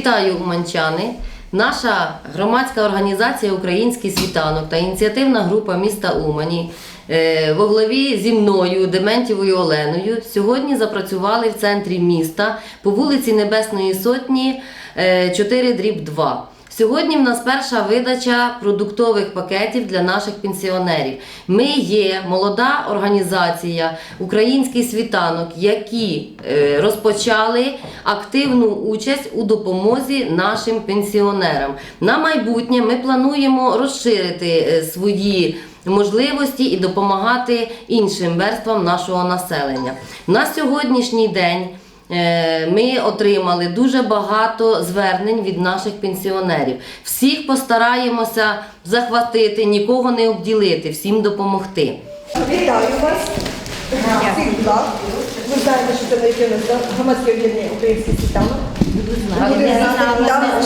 Вітаю уманчани! Наша громадська організація Український світанок та ініціативна група міста Умані е, во главі зі мною Дементівою Оленою сьогодні запрацювали в центрі міста по вулиці Небесної Сотні 4 дріб 2. Сьогодні в нас перша видача продуктових пакетів для наших пенсіонерів. Ми є молода організація Український світанок, які е, розпочали активну участь у допомозі нашим пенсіонерам. На майбутнє ми плануємо розширити е, свої можливості і допомагати іншим верствам нашого населення. На сьогоднішній день. Е, Ми отримали дуже багато звернень від наших пенсіонерів. Всіх постараємося захватити, нікого не обділити, всім допомогти. Вітаю вас. Ви знаєте, що це знайти нас громадське об'єднання український світанок.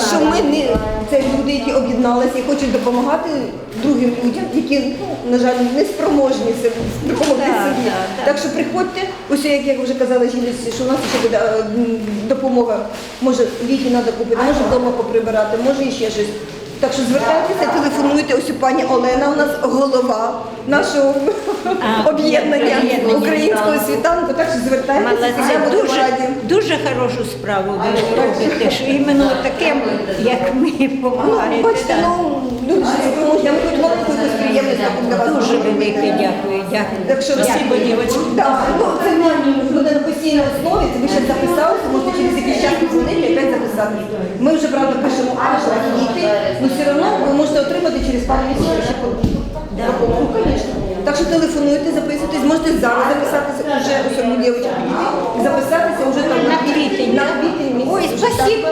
Що ми не це люди, які об'єдналися і хочуть допомагати другим людям, які, ну, на жаль, не спроможні допомогти собі. Так що приходьте, ось як я вже казала жінці, що у нас ще буде е, допомога. Може, ліки треба купити, може вдома поприбирати, може ще щось. Так що звертайтеся, телефонуйте. Ось у пані Олена, у нас голова нашого об'єднання українського світанку. Так що звертайтеся, я буду дуже, раді. дуже хорошу справу ви робите, що іменно таким, як ми, Ну, бачите, ну люди ж спроможні, хоч маленьку якусь приємність для вас. Дуже велике дякую, дякую. Так що Спасибо, дівчатки. Так, ну це буде на постійній основі, це ви ще записалися, можете через якийсь час і записати. Ми вже, правда, пишемо аж діти, але все одно ви можете отримати через пару місяців ще звісно. Так що телефонуйте, записуйтесь, можете зараз записатися вже у цьому дівчатку і записатися вже там На квітень. Ой, спасибо.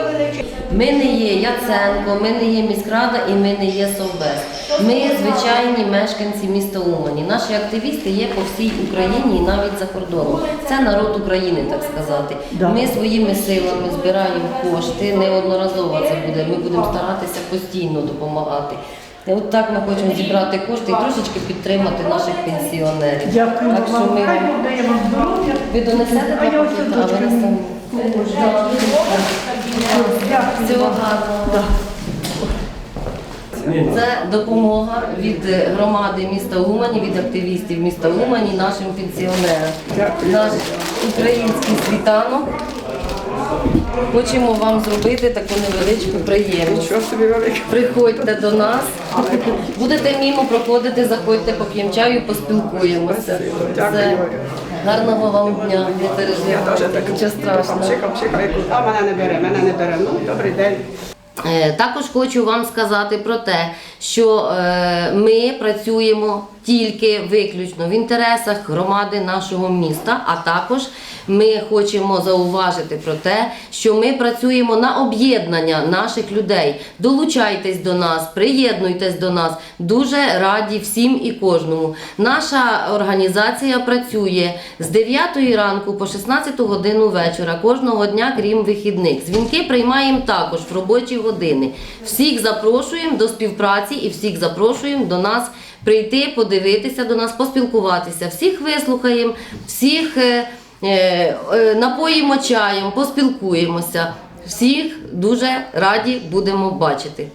Ми не є Яценко, ми не є міськрада і ми не є Совбез. Ми звичайні мешканці міста Умані. Наші активісти є по всій Україні і навіть за кордоном. Це народ України, так сказати. Ми своїми силами збираємо кошти. Неодноразово це буде. Ми будемо старатися постійно допомагати. І от так ми хочемо зібрати кошти і трошечки підтримати наших пенсіонерів. Дякую так що ми Хай Бог дає вам здоров'я. ви донесете А я. Дякую Всього гарного. Це допомога від громади міста Умані, від активістів міста Умані, нашим пенсіонерам. Наш український світанок. Хочемо вам зробити таку невеличку приємність. Приходьте до нас, будете мімо проходити, заходьте по чаю, поспілкуємося. Все. Гарного вам дня, не переживайте, нічого страшного. А мене не бере, мене не бере. Ну, добрий день. Е, Також хочу вам сказати про те, що е, ми працюємо тільки виключно в інтересах громади нашого міста, а також ми хочемо зауважити про те, що ми працюємо на об'єднання наших людей. Долучайтесь до нас, приєднуйтесь до нас. Дуже раді всім і кожному. Наша організація працює з 9 ранку по 16 годину вечора кожного дня, крім вихідних. Дзвінки приймаємо також в робочі години. Всіх запрошуємо до співпраці і всіх запрошуємо до нас прийти, подивитися до нас, поспілкуватися. Всіх вислухаємо, всіх е, е, е, напоїмо чаєм, поспілкуємося. Всіх дуже раді будемо бачити.